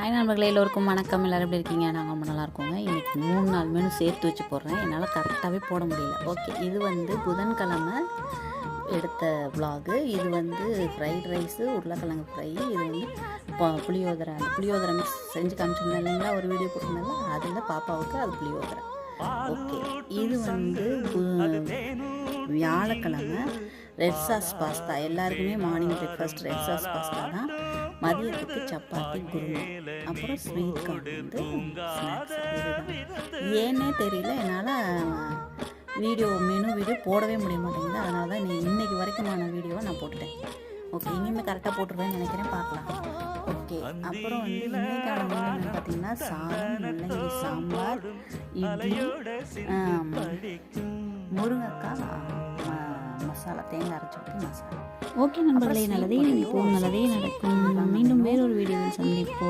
Hi நண்பர்களே எல்லோருக்கும் வணக்கம். எல்லோரும் எப்படி இருக்கீங்க? நாங்கள் ரொம்ப நல்லா இருக்கோங்க. இன்றைக்கி மூணு நாள் மெனு சேர்த்து வச்சு போடுறேன். என்னால் கரெக்டாகவே போட முடியல. ஓகே இது வந்து புதன்கிழமை எடுத்த விலாகு இது வந்து ஃப்ரைட் ரைஸு உருளைக்கிழங்கு ஃப்ரை இது வந்து புளியோதரை அந்த புளியோதரை மிக்ஸ் செஞ்சு காமிச்சிருந்தேன். இல்லைங்களா? ஒரு வீடியோ போட்டிருந்தாலும் அதில் பாப்பாவுக்கு அது புளியோதரை. ஓகே இது வந்து வியாழக்கிழமை ரெட் சாஸ் பாஸ்தா எல்லாருக்குமே morning breakfast red sauce pasta தான். மதியத்துக்கு சப்பாத்தி குருமா. அப்புறம் ஸ்வீட் கார்ன் வந்து ஏன்னே தெரியல என்னால் வீடியோ மெனு வீடியோ போடவே முடிய மாட்டேங்குது. அதனால தான் நீ இன்னைக்கு வரைக்குமான வீடியோவை நான் போட்டுட்டேன். ஓகே இனிமேல் கரெக்டாக போட்டுருவேன்னு நினைக்கிறேன் பார்க்கலாம். ஓகே அப்புறம் வந்து இன்னைக்கான மெனு பார்த்தீங்கன்னா சாதம் முள்ளங்கி சாம்பார் இட்லி முருங்கைக்காய் மசாலா தேங்காய் அரைச்சி ஊற்றி மசாலா ஓகே நண்பர்களே நல்லதே நினைப்போம் நல்லதே நடக்கும். மீண்டும் வேறொரு வீடியோவில் சந்திப்போம்.